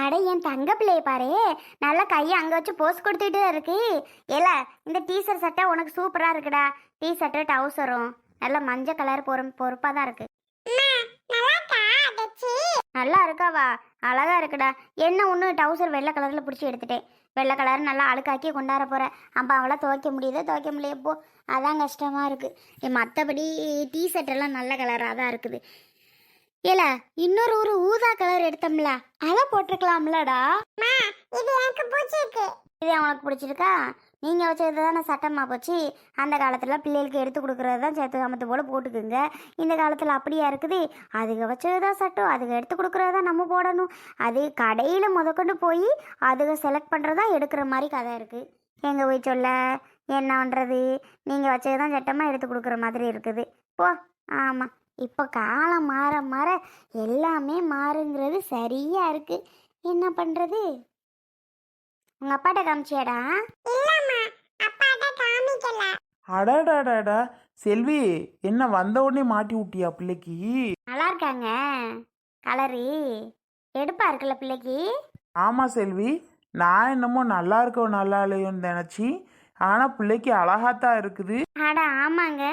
அட என் தங்க பிள்ளைய பாரு. நல்லா கையை அங்கே வச்சு போஸ் கொடுத்துட்டு இருக்கு. ஏல இந்த டீசர்ட் சட்டை உனக்கு சூப்பராக இருக்குடா. டீசர்ட்டு டவுசரும் நல்ல மஞ்சள் கலர் பொறு பொறுப்பாக தான் இருக்கு. நல்லா இருக்காவா? அழகா இருக்குடா. என்ன ஒன்று டவுசர் வெள்ளை கலரில் பிடிச்சி எடுத்துட்டேன் வெள்ளை கலர் நல்லா அழுக்காக்கி கொண்டாட போகிறேன் அப்போ அவளை துவைக்க முடியுது துவைக்க முடியல போ. அதான் கஷ்டமாக இருக்குது மற்றபடி டிஷர்ட் எல்லாம் நல்ல கலராக தான் இருக்குது. ஏல இன்னொரு ஒரு ஊதா கலர் எடுத்தோம்ல அதை போட்டிருக்கலாம்லடா. இது எனக்கு பிடிச்சிருக்கு. இது உனக்கு பிடிச்சிருக்கா? நீங்கள் வச்சது தானே சட்டமாக போச்சு? அந்த காலத்தில் பிள்ளைகளுக்கு எடுத்து கொடுக்குறது தான் சேர்த்து சமத்து போல் போட்டுக்குங்க. இந்த காலத்தில் அப்படியா இருக்குது? அதுக வச்சது தான் சட்டம் அதுக எடுத்து கொடுக்குறது தான் நம்ம போடணும். அது கடையில் முதற்கொண்டு போய் அதுக செலக்ட் பண்ணுறதா எடுக்கிற மாதிரி கதை இருக்குது எங்கே போய் சொல்ல? என்ன பண்ணுறது நீங்கள் வச்சது தான் சட்டமாக எடுத்து கொடுக்குற மாதிரி இருக்குது. போ ஆமாம் இப்போ காலம் மாற மாற எல்லாமே மாறுங்கிறது சரியா இருக்கு. என்ன பண்ணுறது உங்கள் அப்பாட்ட காமிச்சியாடா? இல்லைம்மா அப்பாட்ட காமிக்கல. அடடாடாடா செல்வி என்ன வந்த உடனே மாட்டி விட்டியா பிள்ளைக்கு? நல்லா இருக்காங்க. கலரு. எடுப்பா இருக்குல்ல பிள்ளைக்கு? ஆமா செல்வி நான் என்னமோ நல்லா இருக்கோ நல்லா இல்லையோன்னு நினச்சி ஆனால் பிள்ளைக்கு அழகாத்தான் இருக்குது. அட ஆமாங்க.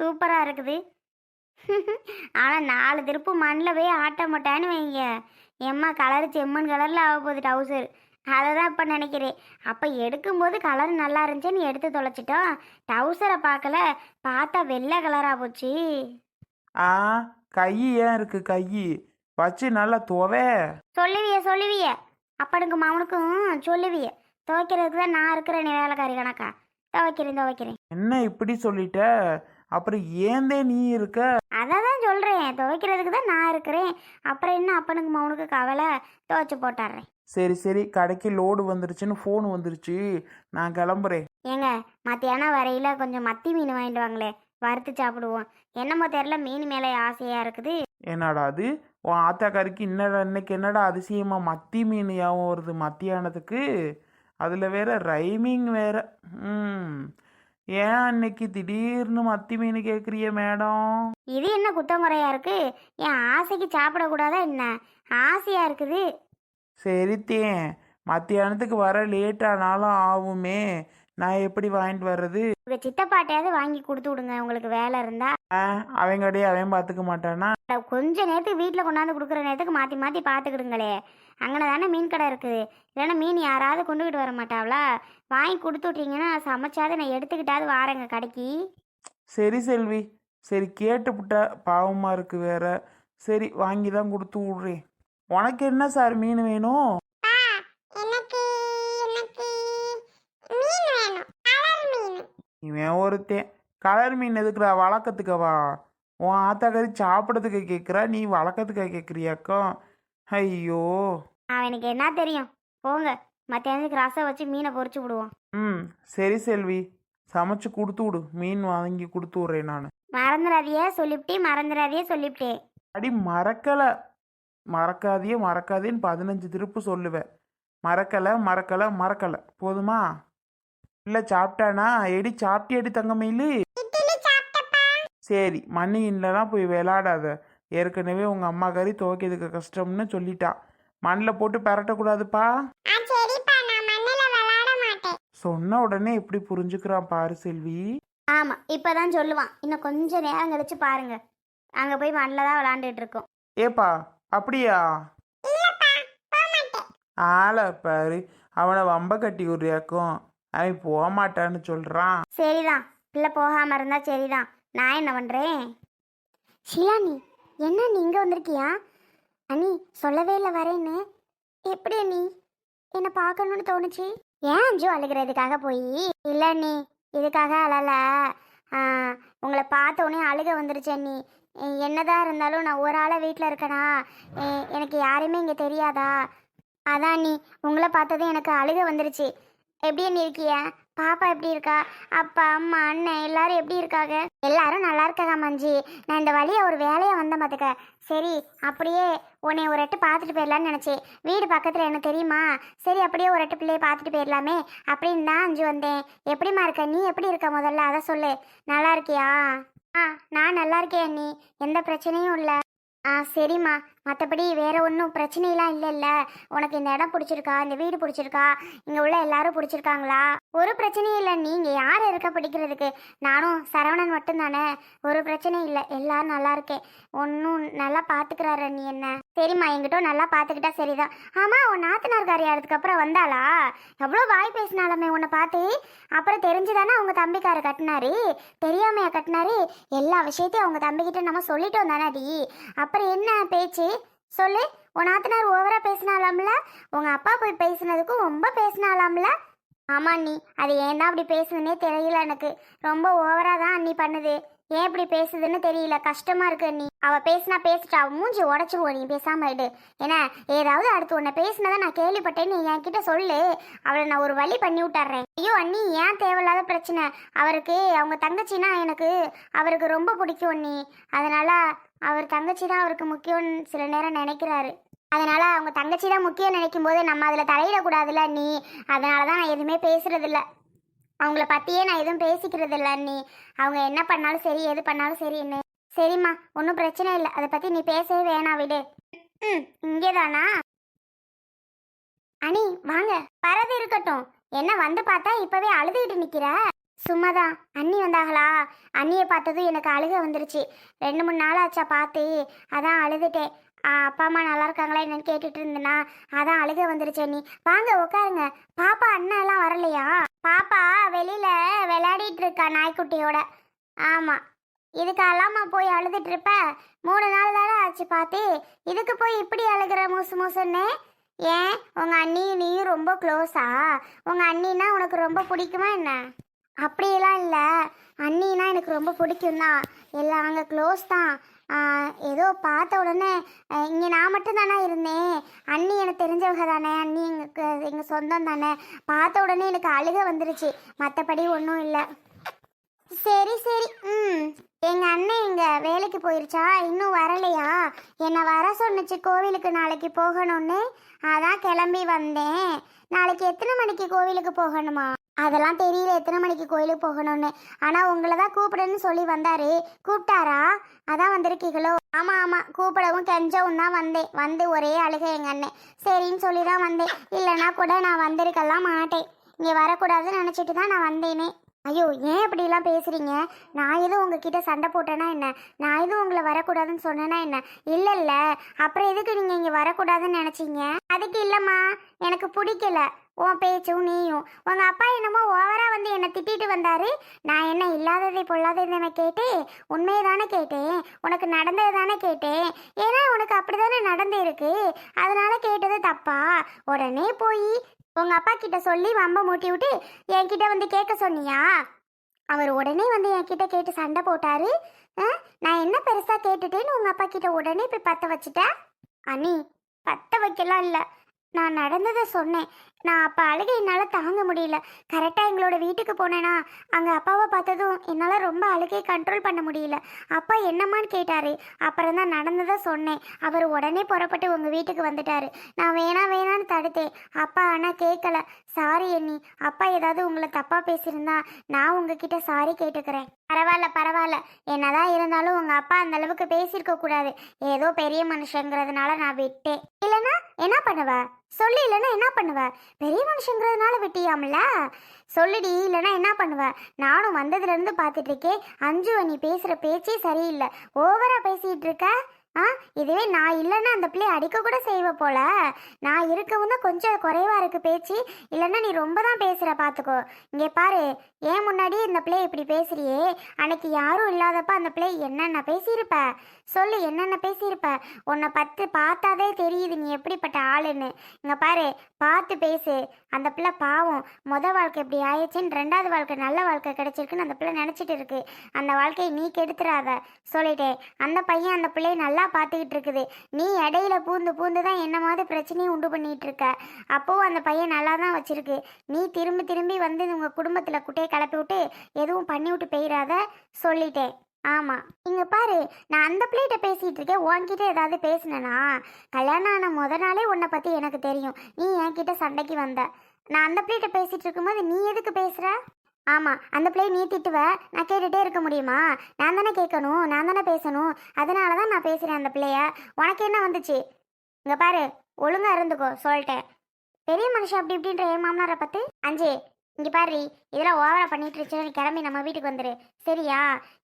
சூப்பராக இருக்குது. ஆனால் நாலு திருப்பு மண்ணில் போய் ஆட்ட மாட்டான்னு வைங்க. எம்மா கலர் செம்மண் கலரில் ஆக போகுது டவுசர் அதை தான் இப்போ நினைக்கிறேன் அப்போ எடுக்கும்போது கலர் நல்லா இருந்துச்சுன்னு எடுத்து தொலைச்சிட்டோம் டவுசரை பார்க்கல பார்த்தா வெள்ளை கலராக போச்சு. ஆ கை ஏன் இருக்கு கை? வச்சு நல்லா துவை சொல்லுவிய சொல்லுவிய. அப்பனுக்கு மவனுக்கும் சொல்லுவிய. துவைக்கிறதுக்கு தான் நான் இருக்கிறேன் வேலைக்காரி கணக்கா. துவைக்கிறேன் துவைக்கிறேன். என்ன இப்படி சொல்லிட்ட? அப்புறம் ஏந்தே நீ இருக்க? அதை தான் சொல்கிறேன் துவைக்கிறதுக்கு தான் நான் இருக்கிறேன். அப்புறம் என்ன அப்பனுக்கு மவனுக்கு கவலை? துவைச்சு போட்டுறேன் சரி சரி. கடைக்கு லோடு வந்துருச்சுன்னு ஃபோன் வந்துருச்சு. நான் கிளம்புறேன். ஏங்க மத்தியானம் வரையில் கொஞ்சம் மத்தி மீன் வாங்கிட்டு வாங்களே. வறுத்து சாப்பிடுவோம். என்னமோ தெரில மீன் மேலே ஆசையாக இருக்குது. என்னடா அது? உன் ஆத்தாக்காரிக்கு என்னடா இன்னைக்கு என்னடா அதிசயமா மத்தி மீன் ஞாபகம் வருது மத்தியானத்துக்கு? அதில் வேற ரைமிங் வேற. ம். ஏன் அன்னைக்கு திடீர்னு மத்தி மீன் கேட்குறிய மேடம்? இது என்ன குத்தங்குறையா இருக்கு? என் ஆசைக்கு சாப்பிடக்கூடாதா என்ன? ஆசையாக இருக்குது. சரித்தேன் மத்தியானத்துக்கு வர லேட் ஆனாலும் ஆகுமே நான் எப்படி வாங்கிட்டு வர்றது? உங்கள் சித்தப்பாட்டையாவது வாங்கி கொடுத்து விடுங்க உங்களுக்கு வேலை இருந்தா. ஆ அவங்கடையே அவன் பார்த்துக்க மாட்டானா? அட, கொஞ்ச நேரத்துக்கு வீட்டில் கொண்டாந்து கொடுக்குற நேரத்துக்கு மாற்றி மாற்றி பார்த்துக்கிடுங்களே அங்கே தானே மீன் கடை இருக்குது. இல்லைன்னா மீன் யாராவது கொண்டுக்கிட்டு வர மாட்டாங்களா வாங்கி கொடுத்து விட்டீங்கன்னா சமைச்சாவது நான் எடுத்துக்கிட்டாவது வாரேங்க கடைக்கு. சரி செல்வி. சரி கேட்டுப்புட்ட பாவமா இருக்கு வேற. சரி வாங்கி தான் கொடுத்து விட்றேன். உனக்கு என்ன சார் மீன் வேணும்? இவன் ஒருத்தன் கலர் மீன் எதுக்குறா வளர்க்கறதுக்கவா? உன் ஆத்தாக்கறி சாப்பிட்றதுக்கு கேட்குறா நீ வளர்க்கறதுக்கா கேட்குறியாக்கா ஐயோ. அவனுக்கு என்ன தெரியும்? போங்க. மத்தியானத்துக்கு ரசம் வச்சு மீனை பொரிச்சு விடுவோம். ம். சரி செல்வி. சமைச்சு கொடுத்து விடு. மீன் வாங்கி கொடுத்து விட்றேன் நான். மறந்துடாதியே சொல்லிவிட்டே மறந்துடாதியே சொல்லிவிட்டே அடி மறக்கலை. மறக்காதியே மறக்காதேன்னு பதினஞ்சு திருப்பு சொல்லுவேன். மறக்கலை மறக்கலை மறக்கலை. போதுமா? இல்லை சாப்பிட்டானா? Eddy சாப்பிட்டி eddy தங்கமயிலு? சரி மண்ணி இல்லைனா போய் விளாடாத ஏற்கனவே உங்கள் அம்மா கறி துவைக்கிறதுக்கு கஷ்டம்னு சொல்லிட்டா. மண்ணில் போட்டு பரட்டக்கூடாதுப்பா. சொன்ன உடனே எப்படி புரிஞ்சுக்கிறான் பாரு செல்வி. ஆமாம் இப்போ தான் சொல்லுவான். இன்னும் கொஞ்சம் நேரம் கழிச்சு பாருங்க. அங்கே போய் மண்ணில் தான் விளாண்டுட்டு இருக்கோம் ஏப்பா அப்படியா ஆளை பாரு. அவனை வம்ப கட்டி உரியாக்கும் அவன் போக மாட்டான்னு சொல்றான். சரிதான். பிள்ளை போகாமல் இருந்தா சரிதான். நான் என்ன பண்ணுறேன் ஷிலானி என்ன நீ இங்கே வந்திருக்கியா? அண்ணி சொல்லவே இல்லை வரேன்னு. எப்படி நீ என்னை பார்க்கணும்னு தோணுச்சு. ஏன் அஞ்சு அழுகிறதுக்காக போய்? இல்லை அண்ணி இதுக்காக அழல. உங்களை பார்த்த உடனே அழுக வந்துருச்சு அண்ணி. என்னதான் இருந்தாலும் நான் ஒரு ஆளாக வீட்டில் இருக்கேனா? எனக்கு யாருமே இங்கே தெரியாதா? அதான் நீ உங்களை பார்த்ததும் எனக்கு அழுக வந்துருச்சு. எப்படி அண்ணி இருக்கிய? பாப்பா எப்படி இருக்கா? அப்பா அம்மா அண்ணன் எல்லாரும் எப்படி இருக்காங்க எல்லாரும் நல்லா இருக்காங்க மஞ்சி. நான் இந்த வழியை ஒரு வேலையை வந்தேன் பார்த்துக்க சரி அப்படியே உன்னை ஒரு எட்டு பார்த்துட்டு போயிடலான்னு நினச்சேன். வீடு பக்கத்தில் எனக்கு தெரியுமா? சரி அப்படியே ஒரு எட்டு பிள்ளையை பார்த்துட்டு போயிடலாமே அப்படின்னு தான் அஞ்சு வந்தேன். எப்படிம்மா இருக்க? நீ எப்படி இருக்க முதல்ல? அதை சொல்லு. நல்லா இருக்கியா? ஆ நான் நல்லா இருக்கேன் அண்ணி. எந்த பிரச்சனையும் இல்லை. ஆ சரிம்மா. மற்றபடி வேற ஒன்றும் பிரச்சனையெல்லாம் இல்லைல்ல. உனக்கு இந்த இடம் பிடிச்சிருக்கா இந்த வீடு பிடிச்சிருக்கா இங்கே உள்ள எல்லாரும் பிடிச்சிருக்காங்களா? ஒரு பிரச்சனையும் இல்லை. நீங்கள் யார் இருக்க பிடிக்கிறதுக்கு? நானும் சரவணன் மட்டும்தானே. ஒரு பிரச்சனையும் இல்லை. எல்லாரும் நல்லா இருக்கேன் ஒன்றும் நல்லா பார்த்துக்கிறாரு நீ என்ன? சரிம்மா என்கிட்ட நல்லா பார்த்துக்கிட்டா சரிதான். ஆமாம் உன் நாத்தனார் காரியாரத்துக்கு அப்புறம் வந்தாளா? எவ்வளோ வாய் பேசினாலுமே உன்னை பார்த்து. அப்புறம் தெரிஞ்சுதானே அவங்க தம்பிக்கார கட்டினாரு? தெரியாமையா கட்டினாரு? எல்லா விஷயத்தையும் அவங்க தம்பிக்கிட்ட நம்ம சொல்லிட்டோம் தானே அடி அப்புறம் என்ன பேச்சு? சொல்லு உன் நாத்தனார் ஓவரா பேசினாலாம்ல? உங்க அப்பா போய் பேசினதுக்கும் ரொம்ப பேசினாலாம்ல? ஆமா அண்ணி. அது ஏன் தான் அப்படி பேசுதுன்னே தெரியல எனக்கு. ரொம்ப ஓவரா தான் அண்ணி பண்ணுது. ஏன் இப்படி பேசுதுன்னு தெரியல. கஷ்டமா இருக்கு அண்ணி. அவ பேசினா பேசிட்டா அவ மூஞ்சி உடச்சிருவோம் நீ பேசாம இடு ஏன்னா ஏதாவது அடுத்து உன்னை பேசினதை நான் கேள்விப்பட்டேன்னு என் கிட்ட சொல்லு. அவளை நான் ஒரு வழி பண்ணி விட்டுறேன். ஐயோ அண்ணி ஏன் தேவையில்லாத பிரச்சனை? அவருக்கு அவங்க தங்கச்சின்னா எனக்கு அவருக்கு ரொம்ப பிடிக்கும் அண்ணி. அதனால அவர் தங்கச்சி தான் அவருக்கு முக்கியம்னு சில நேரம் நினைக்கிறாரு. அதனால அவங்க தங்கச்சி தான் முக்கியம் நினைக்கும் போது நம்ம அதில் தலையிடக்கூடாதுல்ல நீ அதனால தான் நான் எதுவுமே பேசுறதில்ல. அவங்கள பற்றியே நான் எதுவும் பேசிக்கிறது இல்லை நீ அவங்க என்ன பண்ணாலும் சரி எது பண்ணாலும் சரி என்ன சரிம்மா ஒன்றும் பிரச்சனை இல்லை. அதை பற்றி நீ பேசவே வேணாம் விடு. ம் இங்கே தானா அனி வாங்க. பரது இருக்கட்டும். என்ன வந்து பார்த்தா இப்போவே அழுதுகிட்டு நிக்கிற? சும்மாதான். அண்ணி வந்தாங்களா? அண்ணியை பார்த்ததும் எனக்கு அழுக வந்துருச்சு. ரெண்டு மூணு நாள் ஆச்சா பார்த்து. அதான் அழுதுட்டேன். அப்பா அம்மா நல்லா இருக்காங்களா? என்னன்னு கேட்டுட்டு இருந்தேனா? அதான் அழுக வந்துருச்சு அண்ணி. வாங்க உட்காருங்க பாப்பா அண்ணா எல்லாம் வரலையா? பாப்பா வெளியில விளையாடிட்டு இருக்கா நாய்க்குட்டியோட. ஆமா. இதுக்கெல்லாமா போய் அழுதுட்டு இருப்ப? மூணு நாள் தானே ஆச்சு பார்த்து. இதுக்கு போய் இப்படி அழுகிற மூசு மூசுன்னு? ஏன்? உங்க அண்ணியும் நீயும் ரொம்ப க்ளோஸா உங்க அண்ணின்னா உனக்கு ரொம்ப பிடிக்குமா என்ன? அப்படியெல்லாம் இல்லை. அண்ணினா எனக்கு ரொம்ப பிடிக்கும் தான் எல்லாம் அங்கே க்ளோஸ் தான். ஏதோ பார்த்த உடனே இங்கே நான் மட்டும் தானே இருந்தேன். அண்ணி எனக்கு தெரிஞ்சவங்க தானே. அண்ணி எங்களுக்கு எங்கள் சொந்தம் தானே. பார்த்த உடனே எனக்கு அழுக வந்துருச்சு. மற்றபடி ஒன்றும் இல்லை. சரி சரி. ம். எங்கள் அண்ணன் இங்கே வேலைக்கு போயிருச்சா? இன்னும் வரலையா? என்னை வர சொன்னிச்சு கோவிலுக்கு நாளைக்கு போகணும்னு. அதான் கிளம்பி வந்தேன். நாளைக்கு எத்தனை மணிக்கு கோவிலுக்கு போகணுமா? அதெல்லாம் தெரியல. எத்தனை மணிக்கு கோயிலுக்கு போகணும்னு. ஆனால் உங்களை தான் கூப்பிடுன்னு சொல்லி வந்தாரு. கூப்பிட்டாரா? அதான் வந்திருக்கீங்களோ? ஆமாம் ஆமாம் கூப்பிடவும் கெஞ்சவும் தான் வந்தேன். வந்து ஒரே அழுகை எங்கள் அண்ணன் சரின்னு சொல்லி தான் வந்தேன். இல்லைன்னா கூட நான் வந்திருக்கலாம் மாட்டேன். இங்கே வரக்கூடாதுன்னு நினச்சிட்டு தான் நான் வந்தேனே. ஐயோ ஏன் இப்படிலாம் பேசுகிறீங்க நான் எதுவும் உங்ககிட்ட சண்டை போட்டேன்னா என்ன? நான் எதுவும் உங்களை வரக்கூடாதுன்னு சொன்னேன்னா என்ன? இல்லை இல்லை. அப்புறம் எதுக்கு நீங்கள் இங்கே வரக்கூடாதுன்னு நினச்சிங்க? அதுக்கு இல்லைம்மா. எனக்கு பிடிக்கல. உன் பேச்சும் நீயும். உங்கள் அப்பா என்னமோ ஓவராக வந்து என்னை திட்டிட்டு வந்தாரு. நான் என்ன இல்லாததை பொல்லாததை கேட்டு உண்மையை தானே கேட்டேன்? உனக்கு நடந்தது தானே கேட்டேன்? ஏன்னா உனக்கு அப்படி தானே நடந்து இருக்கு அதனால கேட்டது தப்பா? உடனே போய் உங்க அப்பா கிட்ட சொல்லி வம்ப மூட்டி விட்டு என்கிட்ட வந்து கேட்க சொன்னியா? அவர் உடனே வந்து என்கிட்ட கேட்டு சண்டை போட்டாரு. நான் என்ன பெருசா கேட்டுட்டேன்னு உங்க அப்பா கிட்ட உடனே போய் பத்த வச்சுட்டேன். அனி பத்த வைக்கலாம் இல்லை. நான் நடந்ததை சொன்னேன். நான் அப்போ அழுகை என்னால் தாங்க முடியல. கரெக்டாக எங்களோட வீட்டுக்கு போனேன்னா அங்கே அப்பாவை பார்த்ததும் என்னால் ரொம்ப அழுகையை கண்ட்ரோல் பண்ண முடியல. அப்பா என்னம்மான்னு கேட்டார். அப்புறம் தான் நடந்ததை சொன்னேன். அவர் உடனே புறப்பட்டு உங்கள் வீட்டுக்கு வந்துட்டார். நான் வேணாம் வேணான்னு தடுத்தேன். அப்பா ஆனால் கேட்கல சாரி எண்ணி அப்பா ஏதாவது உங்களை தப்பாக பேசியிருந்தா நான் உங்ககிட்ட சாரி கேட்டுக்கிறேன். பரவாயில்ல பரவாயில்ல. என்னதான் இருந்தாலும் உங்கள் அப்பா அந்த அளவுக்கு பேசியிருக்க கூடாது. ஏதோ பெரிய மனுஷங்கிறதுனால நான் விட்டேன். இல்லைன்னா என்ன பண்ணுவ? சொல்லு இல்லைன்னா என்ன பண்ணுவ? பெரிய மனுஷங்கிறதுனால விட்டியாம்ல? சொல்லுடி இல்லைன்னா என்ன பண்ணுவ? நானும் வந்ததுலேருந்து பார்த்துட்டு இருக்கேன் அஞ்சு நீ பேசுகிற பேச்சே சரியில்லை. ஓவராக பேசிகிட்டு இருக்க ஆ இதுவே நான் இல்லைன்னா அந்த பிள்ளை அடிக்க கூட செய்வ போல. நான் இருக்கவும் தான் கொஞ்சம் குறைவா இருக்கு பேச்சு. இல்லைன்னா நீ ரொம்ப தான் பேசுகிற பார்த்துக்கோ இங்கே பாரு ஏன் முன்னாடி இந்த பிள்ளை இப்படி பேசுறியே? அன்னைக்கு யாரும் இல்லாதப்ப அந்த பிள்ளை என்னென்ன பேசியிருப்ப? சொல்லு என்னென்ன பேசியிருப்ப? உன்னை பத்து பார்த்தாதே தெரியுது நீ எப்படிப்பட்ட ஆளுன்னு. இங்கே பாரு பார்த்து பேசு. அந்த பிள்ளை பாவம். முத வாழ்க்கை இப்படி ஆயிடுச்சுன்னு ரெண்டாவது வாழ்க்கை நல்ல வாழ்க்கை கிடைச்சிருக்குன்னு அந்த பிள்ளை நினச்சிட்டு இருக்கு. அந்த வாழ்க்கையை நீ கெடுத்துறாத. சொல்லிட்டேன் அந்த பையன் அந்த பிள்ளையை நல்லா பார்த்துக்கிட்டு இருக்குது. நீ இடையில பூந்து பூந்து தான் என்ன மாதிரி பிரச்சனையும் உண்டு பண்ணிட்டு இருக்க. அப்போவும் அந்த பையன் நல்லா தான் வச்சிருக்கு. நீ திரும்பி திரும்பி வந்து உங்கள் குடும்பத்தில் குட்டையை கிளப்பி விட்டு எதுவும் பண்ணி விட்டு போயிடாத சொல்லிட்டேன் ஆமாம் இங்கே பாரு நான் அந்த பிள்ளைகிட்ட பேசிகிட்டு இருக்கேன். உன்கிட்ட ஏதாவது பேசினேனா கல்யாணம் ஆன முத நாளே உன்னை பற்றி எனக்கு தெரியும். நீ என்கிட்ட சண்டைக்கு வந்த. நான் அந்த பிள்ளைகிட்ட பேசிகிட்டு இருக்கும்போது நீ எதுக்கு பேசுகிற ஆமாம் அந்த பிள்ளையை நீ திட்டுவ? நான் கேட்டுகிட்டே இருக்க முடியுமா? நான் தானே கேட்கணும் நான் தானே பேசணும். அதனால தான் நான் பேசுகிறேன் அந்த பிள்ளைய. உனக்கு என்ன வந்துச்சு? இங்கே பாரு ஒழுங்காக இருந்துக்கோ சொல்லிட்டேன். பெரிய மனுஷன் அப்படி இப்படின்ற என் மாமனாரை பார்த்து அஞ்சே இங்கே பாரு இதெல்லாம் ஓவரா பண்ணிட்டு இருந்துச்சு நீ கிளம்பி நம்ம வீட்டுக்கு வந்துரு. சரியா?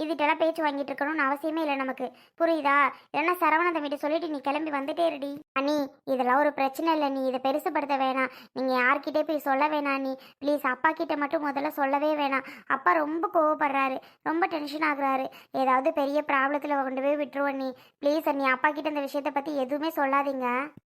இதுகிட்டலாம் பேச்சு வாங்கிட்டு இருக்கணும்னு அவசியமே இல்லை நமக்கு. புரியுதா? இல்லைன்னா சரவணன் தம்பிட்டு சொல்லிட்டு நீ கிளம்பி வந்துட்டே இருடி. அண்ணி இதெல்லாம் ஒரு பிரச்சனை இல்லை நீ. இதை பெருசுப்படுத்த வேணாம். நீங்கள் யார்கிட்டே போய் சொல்ல வேணாம் நீ. ப்ளீஸ் அப்பா கிட்ட மட்டும் முதல்ல சொல்லவே வேணாம். அப்பா ரொம்ப கோவப்படுறாரு. ரொம்ப டென்ஷன் ஆகுறாரு. ஏதாவது பெரிய ப்ராப்ளத்தில் கொண்டு போய் விட்டுருவோம் நீ. ப்ளீஸ் நீ அப்பா கிட்ட இந்த விஷயத்தை பற்றி எதுவுமே சொல்லாதீங்க.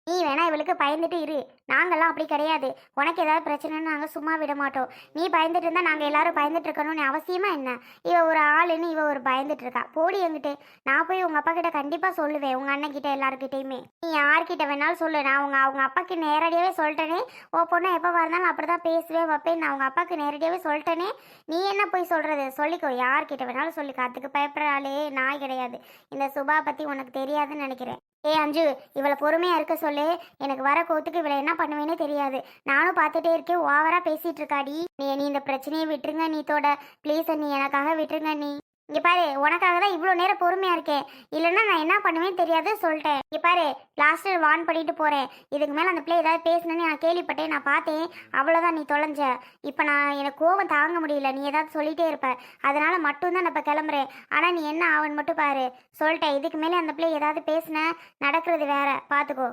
நீ வேணா இவளுக்கு பயந்துட்டு இரு. நாங்கள்லாம் அப்படி கிடையாது. உனக்கு ஏதாவது பிரச்சனைன்னு நாங்கள் சும்மா விட மாட்டோம். நீ பயந்துட்டு இருந்தா நாங்கள் எல்லாரும் பயந்துட்டு இருக்கணும்னு அவசியமா என்ன? இவ ஒரு ஆளுன்னு இவ ஒரு பயந்துட்டு இருக்கா போடி என்கிட்ட. நான் போய் உங்க அப்பா கிட்ட கண்டிப்பா சொல்லுவேன். உங்க அண்ணன் கிட்ட எல்லாருக்கிட்டையுமே நீ யார்கிட்ட வேணாலும் சொல்லு. நான் உங்க அவங்க அப்பாக்கு நேரடியாவே சொல்லிட்டேனே. ஓ பொண்ணு எப்போ வந்தாலும் அப்படிதான் பேசுவேன் வைப்பேன். நான் அவங்க அப்பாக்கு நேரடியாவே சொல்லிட்டேனே. நீ என்ன போய் சொல்றது? சொல்லிக்கோ. யார்கிட்ட வேணாலும் சொல்லிக்கோ அதுக்கு பயப்படுற ஆளே நான் கிடையாது. இந்த சுபா பத்தி உனக்கு தெரியாதுன்னு நினைக்கிறேன். ஏ அஞ்சு இவளை பொறுமையா இருக்க சொல்லு. எனக்கு வர கோத்துக்கு இவளை என்ன பண்ணுவேனே தெரியாது. நானும் பார்த்துட்டே இருக்கேன். ஓவராக பேசிட்டு இருக்காடி. நீ நீ இந்த பிரச்சனையை விட்டுருங்க நீத்தோட ப்ளீஸ் நீ எனக்காக விட்டுருங்க நீ இங்க பாரு உனக்காக தான் இவ்வளோ நேரம் பொறுமையா இருக்கேன். இல்லைன்னா நான் என்ன பண்ணுவேன்னு தெரியாது சொல்லிட்டேன். இங்க பாரு லாஸ்ட் வான் பண்ணிட்டு போறேன். இதுக்கு மேல அந்த பிள்ளை ஏதாவது பேசணும்னு நான் கேள்விப்பட்டேன் நான் பார்த்தேன். அவ்வளோதான் நீ தொலைஞ்ச. இப்போ நான் எனக்கு கோவம் தாங்க முடியல. நீ ஏதாவது சொல்லிட்டே இருப்ப. அதனால மட்டும்தான் நான் இப்போ கிளம்புறேன். ஆனா நீ என்ன ஆவன்னு மட்டும் பாரு. சொல்லிட்டேன். இதுக்கு மேலே அந்த பிள்ளை ஏதாவது பேசின நடக்கிறது வேற. பார்த்துக்கோ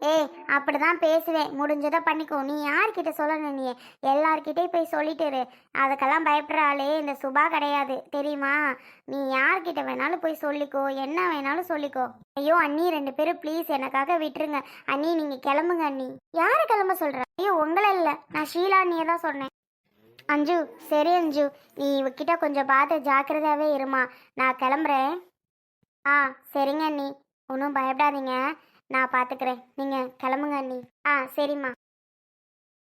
ஏய் அப்படிதான் பேசுவேன். முடிஞ்சதை பண்ணிக்கோ. நீ யார்கிட்ட சொல்லணும் நீ? எல்லார்கிட்டயும் போய் சொல்லிட்டுரு அதுக்கெல்லாம் பயப்படுற ஆளே இந்த சுபா கிடையாது. தெரியுமா? நீ யார்கிட்ட வேணாலும் போய் சொல்லிக்கோ. என்ன வேணாலும் சொல்லிக்கோ. ஐயோ அண்ணி ரெண்டு பேரும் ப்ளீஸ் எனக்காக விட்டுருங்க. அண்ணி நீங்க கிளம்புங்க அண்ணி. யாரை கிளம்ப சொல்ற? ஐயோ உங்களை இல்லை. நான் ஷீலா அண்ணியை தான் சொன்னேன். அஞ்சு சரி அஞ்சு. நீ இவகிட்ட கொஞ்சம் பார்த்து ஜாக்கிரதாவே இருமா. நான் கிளம்புறேன். ஆ சரிங்க அண்ணி. ஒன்றும் பயப்படாதீங்க. நான் பார்த்துக்கிறேன் நீங்கள் கிளம்புங்க அண்ணி. ஆ சரிம்மா.